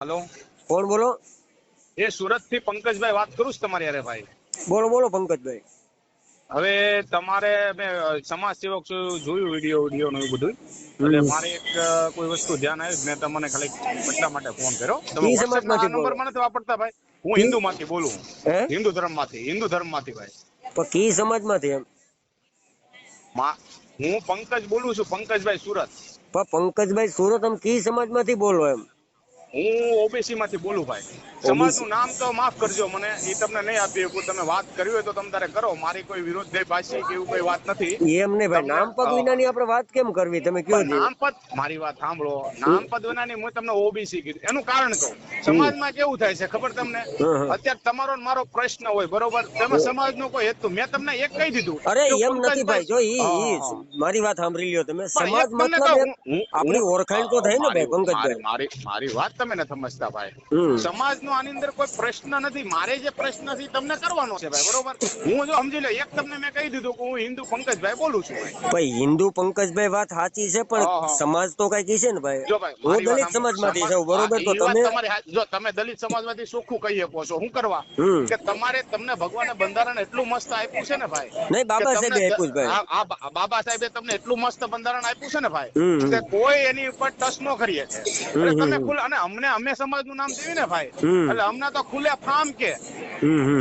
Hello. કોણ બોલો? એ સુરતથી પંકજભાઈ વાત કરું છું તમારી યારે ભાઈ. બોલો બોલો પંકજભાઈ. હવે તમારે મેં સમાજ સેવક છું, જોયું વીડિયો વીડિયો ને બધું. એટલે મારે એક કોઈ વસ્તુ ધ્યાન આવ્યું મેં તમને ખાલી એટલા માટે ફોન કર્યો. તમે બોલો. નંબરમાં નથી વાપરતા ભાઈ. હું હિન્દુ માંથી બોલું. હિન્દુ ધર્મમાંથી હિન્દુ ધર્મમાંથી ભાઈ. પણ કી સમાજમાંથી એમ? હું પંકજ બોલું છું પંકજભાઈ સુરત. પણ પંકજભાઈ સુરત આમ કી સમાજમાંથી બોલો એમ? હું ઓબીસી માંથી બોલું ભાઈ. સમાજનું નામ તો માફ કરજો મને એ તમને નહીં આપી શકું. તમે વાત કરવી હોય તો તમે તારે કરો. મારી કોઈ વિરોધાભાસી કે એવું કોઈ વાત નથી. એમ નહીં ભાઈ નામ પદ વિનાની આપણે વાત કેમ કરવી? તમે કયો નામ પદ મારી વાત સાંભળો. નામપદ વિનાની હું તમને ઓબીસી કીધું. એનું કારણ કહું. સમાજમાં કેવું થાય છે ખબર તમને. અત્યારે તમારો મારો પ્રશ્ન હોય બરોબર? તમે સમાજનો કોઈ હેતુ. મેં તમને એક કહી દીધું. અરે એમ નથી ભાઈ. જો ઈ. મારી વાત સાંભળી લ્યો તમે. સમાજ મતલબ આપણી ઓળખાણ તો થાય ને ભાઈ પંકજભાઈ. મારી મારી વાત તમે નથી સમજતા ભાઈ. સમાજનો આની અંદર કોઈ પ્રશ્ન નથી. મારે જે પ્રશ્ન છે તમને કરવાનો છે ભાઈ બરોબર? હું જો સમજી લો એક તમને મેં કહી દીધું કે હું હિન્દુ પંકજભાઈ બોલું છું ભાઈ. હિન્દુ પંકજભાઈ વાત સાચી છે પણ સમાજ તો કઈ છે ને ભાઈ? જો ભાઈ હું દલિત. સમાજમાંથી સમાજ- છું બરોબર? તો તમે જો તમે દલિત સમાજમાંથી ચોખ્ખું કહી શકો છો. શું કરવા? કે તમારે તમને ભગવાને બંધારણ એટલું મસ્ત આપ્યું છે ને ભાઈ નહીં, બાબા સાહેબ આપ્યું ભાઈ. બાબા સાહેબે તમને એટલું મસ્ત બંધારણ આપ્યું છે ને ભાઈ કે કોઈ એની ઉપર ટચ ન કરીએ છે. તમે અને અમને અમે સમાજનું નામ દેવી ને ભાઈ. એટલે અમને તો ખુલે ફામ કે.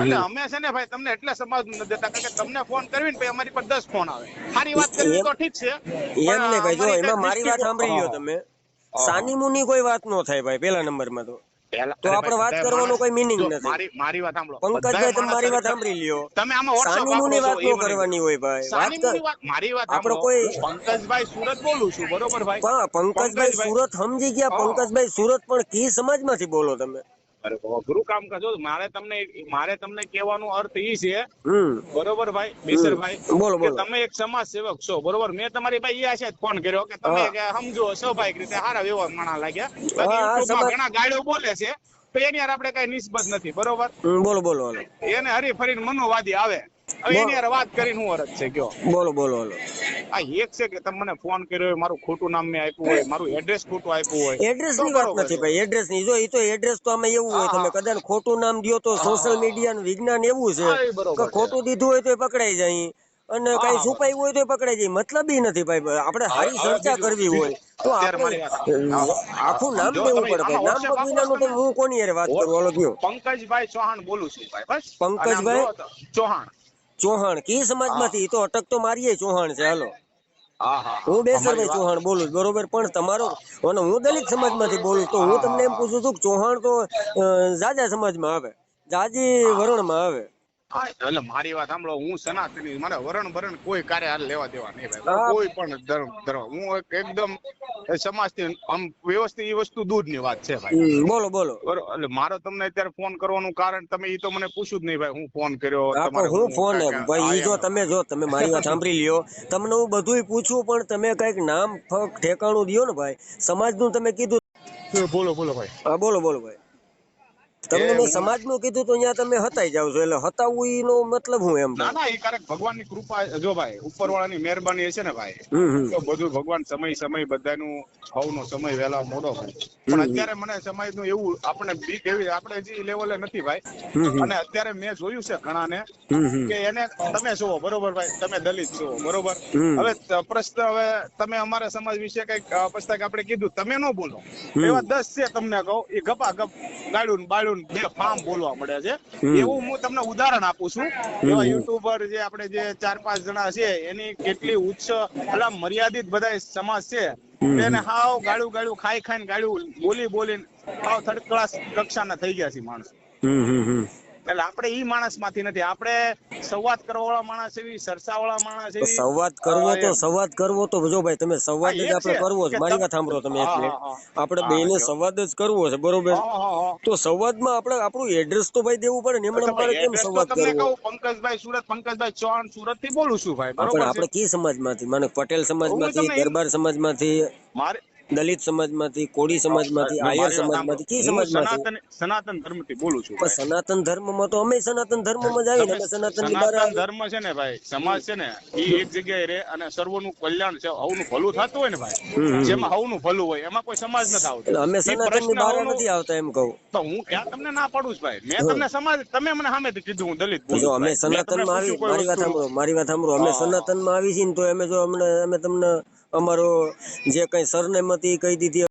એટલે અમે છે ને ભાઈ તમને એટલે સમાજનું દેતા કારણ કે તમને ફોન કરવી ને ભાઈ અમારી પર દસ ફોન આવે. સારી વાત કરવી તો ઠીક છે એમ નહીં ભાઈ જો એમાં મારી વાત સાંભળી લ્યો તમે. સાની મુની કોઈ વાત નો થાય ભાઈ પેલા નંબરમાં તો. તો આપણે વાત કરવાનો કોઈ મીનિંગ નથી. મારી મારી વાત સાંભળો. પંકજભાઈ તમે મારી વાત સાંભળી લ્યો. તમે આમાં વાપરો વાત નો કરવાની હોય ભાઈ. વાત કર. મારી વાત આપણો કોઈ- પંકજભાઈ સુરત બોલું છું બરોબર ભાઈ? પણ પંકજભાઈ સુરત સમજી ગયા પંકજભાઈ સુરત પણ કી સમાજમાંથી બોલો તમે? અરે અઘરું કામ કરજો મારે તમને મારે તમને કહેવાનો અર્થ એ છે બરોબર ભાઈ? બેસરભાઈ બોલો, કે બોલો. તમે એક સમાજ સેવક છો બરોબર? મેં તમારી ભાઈ એ આશા ફોન કર્યો કે તમે સમજો સ્વાભાવિક રીતે સારા વ્યવહાર માણા લાગ્યા. ઘણા ગાળ્યો બોલે છે તો એની આપણે કઈ નિસ્બત નથી બરોબર? બોલો બોલો એને હરી ફરીને મનોવાદી આવે. હવે એની યાર વાત કરીને હું અરજ છે કયો. બોલો બોલો બોલો. આ એક છે કે તમે મને ફોન કર્યો હોય મારું ખોટું નામ મેં આપ્યું હોય મારું એડ્રેસ ખોટું આપ્યું હોય એડ્રેસની વાત નથી ભાઈ એડ્રેસની. જો એ તો એડ્રેસ તો આમાં એવું હોય તમે કદાચ ખોટું નામ દો તો સોશિયલ મીડિયા નું વિજ્ઞાન એવું છે એ કે ખોટું દીધું હોય તો એ પકડાઈ જાય. અને કઈ છુપાયું હોય તો પકડાઈ જાય. મતલબ ઈ નથી ભાઈ. આપણે સારી ચર્ચા કરવી હોય તો આપણે આખું નામ દેવું પડે ભાઈ. નામ પગ તો હું કોની યાર વાત કરું? ઓલો કયો. પંકજભાઈ ચૌહાણ બોલું છું ભાઈ બસ. પંકજભાઈ? ચૌહાણ. ચૌહાણ કી સમાજમાંથી? ઈ તો અટક તો મારીએ ચૌહાણ છે હાલો. હા બેસરભાઈ ચૌહાણ બોલું બરોબર? પણ તમારો અને હું દલિત સમાજમાંથી બોલું તો હું તમને એમ પૂછું છું કે ચૌહાણ તો જાજા સમાજમાં આવે જાજી વરણમાં આવે. હા, એટલે મારી વાત સાંભળો હું સનાતની મારે વરણ ભરણ કોઈ કાર્ય હાલ લેવા દેવા નહીં ભાઈ. કોઈ પણ ધર્મ ધર્મ. હું એકદમ સમાજથી આમ વ્યવસ્થિત એ વસ્તુ દૂરની વાત છે ભાઈ. બોલો બોલો. બરોબર એટલે મારો તમને અત્યારે ફોન કરવાનું કારણ તમે એ તો મને પૂછ્યું જ નહીં ભાઈ હું ફોન કર્યો તમારે પણ હું ફોન ભાઈ ઈ જો તમે જો તમે મારી વાત સાંભળી લ્યો. તમને હું બધુંય પૂછું પણ તમે કંઈક નામ ફક ઠેકાણું દ્યો ને ભાઈ. સમાજનું તમે કીધું. બોલો બોલો ભાઈ. હા બોલો બોલો ભાઈ. તમને સમાજ મેં સમાજનું કીધું તો અહીંયા તમે હતાઈ જાવ છો. એટલે હતાવવું નો મતલબ હું એમ ના ના એ ક્યારેક ભગવાનની કૃપા જો ભાઈ ઉપરવાળાની મહેરબાની હશે ને ભાઈ. તો બધું ભગવાન સમય સમય બધાનું હવનો સમય વહેલા મોડો પણ અત્યારે મને સમાજનું એવું આપણે બીક એવી આપણે જે લેવલે નથી ભાઈ. અને અત્યારે મેં જોયું છે હમ હમ. કે એને તમે છો બરોબર ભાઈ તમે દલિત છો બરોબર? હવે પ્રશ્ન હવે તમે અમારા સમાજ વિશે કંઈક પછતા આપણે કીધું તમે ન બોલો. એવા દસ છે તમને કહું એ ગપા ગપ ગાડ્યું ને બાળું ને બે ફાર્મ બોલવા મળે છે. એવું હું તમને ઉદાહરણ આપું છું. એવા યુટ્યુબર જે આપણે જે ચાર પાંચ જણા છે એની કેટલી ઉચ્ચ એટલે મર્યાદિત બધા સમાજ છે તેને હાવ ગાળું ગાળું ખાઈ ખાઈને ગાળું બોલી બોલીને હાવ થર્ડ ક્લાસ કક્ષાના થઈ ગયા છે માણસ. એટલે આપણે ઈ માણસમાંથી નથી. આપણે સંવાદ કરવાવાળા માણસ એવી સરસાવાળા માણસ એવી સંવાદ કરવો તો સંવાદ કરવો તો જો ભાઈ તમે સંવાદ જ આપણે કરવો છે મારી વાત સાંભળો તમે એક મિનિટ. આપણે બેને સંવાદ જ કરવો છે બરોબર. તો સંવાદમાં આપણે આપણું એડ્રેસ તો ભાઈ દેવું પડે ને એમણે તો કેમ સંવાદ કરવો? કહું પંકજભાઈ સુરત પંકજભાઈ ચૌહાણ સુરતથી બોલું છું ભાઈ બરોબર આપણે કી સમાજમાંથી? મને પટેલ સમાજમાંથી દરબાર સમાજમાંથી? મારે દલિત સમાજમાંથી કોળી સમાજમાંથી આયર સમાજમાંથી કઈ સમાજમાંથી? સનાતન ધર્મથી બોલું છું પણ સનાતન ધર્મમાં તો અમે સનાતન ધર્મમાં જ આવીને અમે સનાતન સનાતન ધર્મ છે ને ભાઈ સમાજ છે ને એ એક જગ્યાએ રહે અને સર્વનું કલ્યાણ છે હવનું ભલું થતું હોય ને ભાઈ. જેમાં હવનું ભલું હોય એમાં કોઈ સમાજ નથી આવતો. અમે ઈ સનાતનની બહાર નથી આવતા એમ કહું. તો હું ક્યાં તમને ના પાડું છું ભાઈ? મેં તમને સમાજ તમે મને સામે કીધું હું દલિત બોલું અમે. સનાતનમાં આવી મારી વાત સાંભળો મારી વાત સાંભળો. અમે હા. સનાતનમાં આવી છીએ ને તો અમે જો અમને અમે તમને અમારો જે કઈ સરનેમ હતી એ કહી દીધી